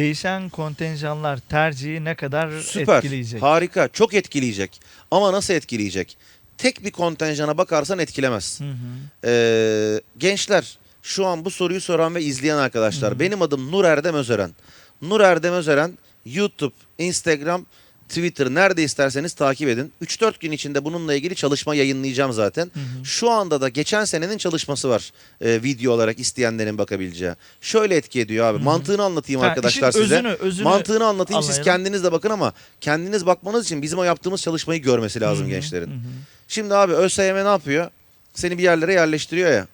Değişen kontenjanlar tercihi ne kadar Süper. etkileyecek? Harika. Çok etkileyecek. Ama nasıl etkileyecek? Tek bir kontenjana bakarsan etkilemez. Hı hı. Ee, gençler şu an bu soruyu soran ve izleyen arkadaşlar. Benim adım Nur Erdem Özören. Nur Erdem Özören YouTube, Instagram, Twitter nerede isterseniz takip edin. 3-4 gün içinde bununla ilgili çalışma yayınlayacağım zaten. Hı hı. Şu anda da geçen senenin çalışması var e, video olarak isteyenlerin bakabileceği. Şöyle etki ediyor abi. Hı hı. Mantığını anlatayım Ha, arkadaşlar işin size. Özünü, özünü Mantığını anlatayım siz anlayalım. kendiniz de bakın ama kendiniz bakmanız için bizim o yaptığımız çalışmayı görmesi lazım Hı hı, gençlerin. hı hı. Şimdi abi ÖSYM ne yapıyor? Seni bir yerlere yerleştiriyor ya.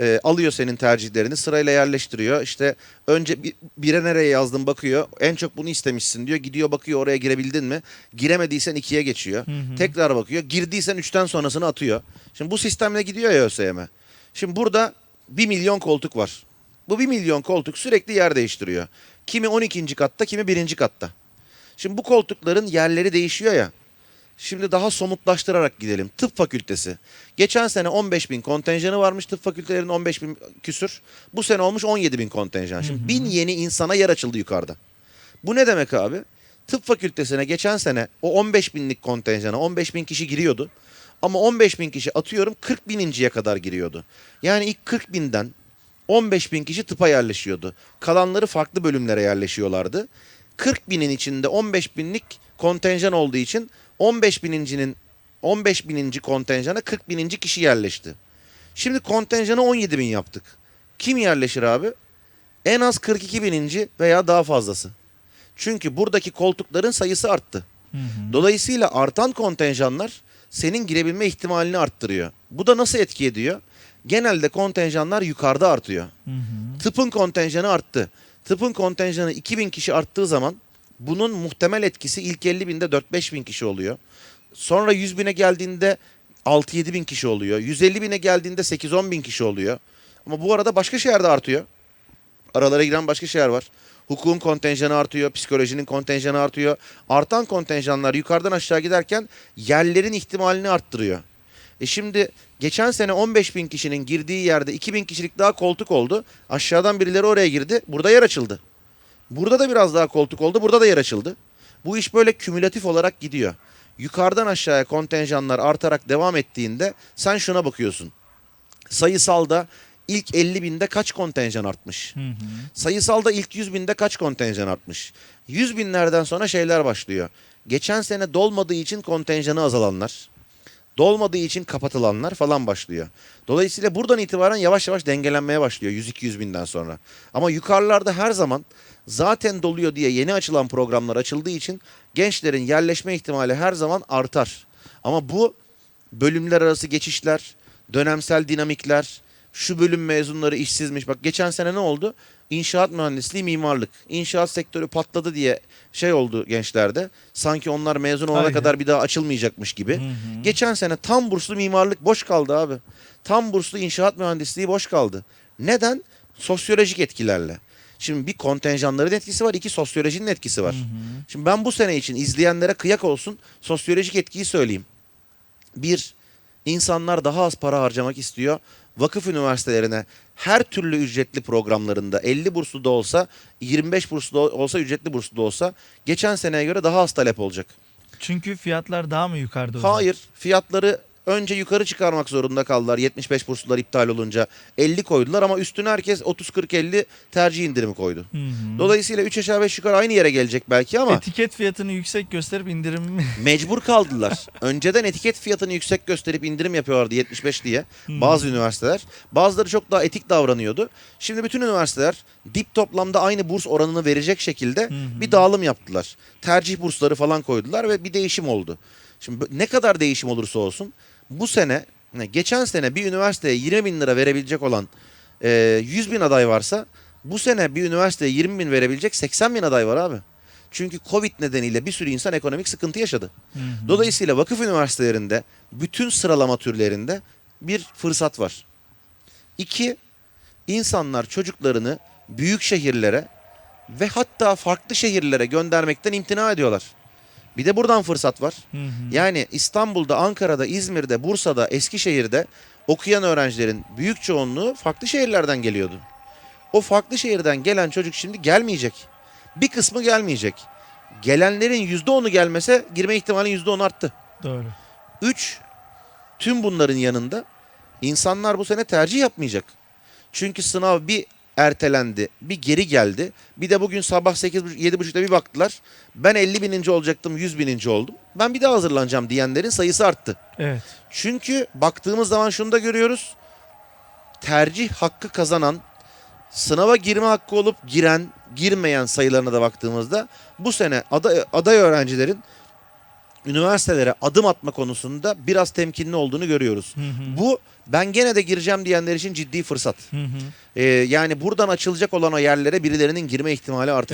Ee, alıyor senin tercihlerini sırayla yerleştiriyor. İşte önce bir, bire nereye yazdın bakıyor. En çok bunu istemişsin diyor. Gidiyor bakıyor oraya girebildin mi? Giremediysen ikiye geçiyor. Hı hı. Tekrar bakıyor. Girdiysen üçten sonrasını atıyor. Şimdi bu sistemle gidiyor ya ÖSYM. Şimdi burada bir milyon koltuk var. Bu bir milyon koltuk sürekli yer değiştiriyor. Kimi 12. katta kimi birinci katta. Şimdi bu koltukların yerleri değişiyor ya. Şimdi daha somutlaştırarak gidelim. Tıp fakültesi. Geçen sene 15 bin kontenjanı varmış tıp fakültelerinin 15 bin küsür. Bu sene olmuş 17 bin kontenjan. Şimdi bin yeni insana yer açıldı yukarıda. Bu ne demek abi? Tıp fakültesine geçen sene o 15 binlik kontenjana 15 bin kişi giriyordu. Ama 15 bin kişi atıyorum 40 bininciye kadar giriyordu. Yani ilk 40 binden 15 bin kişi tıpa yerleşiyordu. Kalanları farklı bölümlere yerleşiyorlardı. 40 binin içinde 15 binlik kontenjan olduğu için 15 binincinin 15 bininci kontenjana 40 bininci kişi yerleşti. Şimdi kontenjanı 17 bin yaptık. Kim yerleşir abi? En az 42 bininci veya daha fazlası. Çünkü buradaki koltukların sayısı arttı. Hı hı. Dolayısıyla artan kontenjanlar senin girebilme ihtimalini arttırıyor. Bu da nasıl etki ediyor? Genelde kontenjanlar yukarıda artıyor. Hı hı. Tıpın kontenjanı arttı. Tıpın kontenjanı 2000 kişi arttığı zaman bunun muhtemel etkisi ilk 50 binde 4-5 bin kişi oluyor. Sonra 100 bine geldiğinde 6-7 bin kişi oluyor. 150 bine geldiğinde 8-10 bin kişi oluyor. Ama bu arada başka şeyler artıyor. Aralara giren başka şeyler var. Hukukun kontenjanı artıyor, psikolojinin kontenjanı artıyor. Artan kontenjanlar yukarıdan aşağı giderken yerlerin ihtimalini arttırıyor. E şimdi geçen sene 15 bin kişinin girdiği yerde 2 bin kişilik daha koltuk oldu. Aşağıdan birileri oraya girdi. Burada yer açıldı. Burada da biraz daha koltuk oldu. Burada da yer açıldı. Bu iş böyle kümülatif olarak gidiyor. Yukarıdan aşağıya kontenjanlar artarak devam ettiğinde sen şuna bakıyorsun. Sayısalda ilk 50 binde kaç kontenjan artmış? Hı hı. Sayısalda ilk 100 binde kaç kontenjan artmış? 100 binlerden sonra şeyler başlıyor. Geçen sene dolmadığı için kontenjanı azalanlar, dolmadığı için kapatılanlar falan başlıyor. Dolayısıyla buradan itibaren yavaş yavaş dengelenmeye başlıyor 100-200 binden sonra. Ama yukarılarda her zaman zaten doluyor diye yeni açılan programlar açıldığı için gençlerin yerleşme ihtimali her zaman artar. Ama bu bölümler arası geçişler, dönemsel dinamikler, şu bölüm mezunları işsizmiş. Bak geçen sene ne oldu? İnşaat mühendisliği, mimarlık. İnşaat sektörü patladı diye şey oldu gençlerde. Sanki onlar mezun olana Aynen. kadar bir daha açılmayacakmış gibi. Hı hı. Geçen sene tam burslu mimarlık boş kaldı abi. Tam burslu inşaat mühendisliği boş kaldı. Neden? Sosyolojik etkilerle. Şimdi bir kontenjanların etkisi var, iki sosyolojinin etkisi var. Hı hı. Şimdi ben bu sene için izleyenlere kıyak olsun sosyolojik etkiyi söyleyeyim. Bir, insanlar daha az para harcamak istiyor. Vakıf üniversitelerine her türlü ücretli programlarında 50 burslu da olsa 25 burslu da olsa ücretli burslu da olsa geçen seneye göre daha az talep olacak. Çünkü fiyatlar daha mı yukarıda? Hayır fiyatları önce yukarı çıkarmak zorunda kaldılar 75 burslular iptal olunca 50 koydular ama üstüne herkes 30-40-50 tercih indirimi koydu. Hı hı. Dolayısıyla 3 aşağı 5 yukarı aynı yere gelecek belki ama Etiket fiyatını yüksek gösterip indirim mi? mecbur kaldılar. Önceden etiket fiyatını yüksek gösterip indirim yapıyorlardı 75 diye Hmm. bazı üniversiteler. Bazıları çok daha etik davranıyordu. Şimdi bütün üniversiteler dip toplamda aynı burs oranını verecek şekilde hı. bir dağılım yaptılar. Tercih bursları falan koydular ve bir değişim oldu. Şimdi ne kadar değişim olursa olsun bu sene ne, geçen sene bir üniversiteye 20 bin lira verebilecek olan e, 100 bin aday varsa bu sene bir üniversiteye 20 bin verebilecek 80 bin aday var abi. Çünkü Covid nedeniyle bir sürü insan ekonomik sıkıntı yaşadı. Hı hı. Dolayısıyla vakıf üniversitelerinde bütün sıralama türlerinde bir fırsat var. İki, insanlar çocuklarını büyük şehirlere ve hatta farklı şehirlere göndermekten imtina ediyorlar. Bir de buradan fırsat var. Hı hı. Yani İstanbul'da, Ankara'da, İzmir'de, Bursa'da, Eskişehir'de okuyan öğrencilerin büyük çoğunluğu farklı şehirlerden geliyordu. O farklı şehirden gelen çocuk şimdi gelmeyecek. Bir kısmı gelmeyecek. Gelenlerin %10'u gelmese girme ihtimali %10 arttı. Doğru. 3. Tüm bunların yanında insanlar bu sene tercih yapmayacak. Çünkü sınav bir ertelendi, bir geri geldi. Bir de bugün sabah 8 7.30'da bir baktılar. Ben 50 bininci olacaktım, 100 bininci oldum. Ben bir daha hazırlanacağım diyenlerin sayısı arttı. Evet. Çünkü baktığımız zaman şunu da görüyoruz. Tercih hakkı kazanan, sınava girme hakkı olup giren, girmeyen sayılarına da baktığımızda bu sene aday, aday öğrencilerin üniversitelere adım atma konusunda biraz temkinli olduğunu görüyoruz. Hı hı. Bu ben gene de gireceğim diyenler için ciddi fırsat. Hı hı. Ee, yani buradan açılacak olan o yerlere birilerinin girme ihtimali artık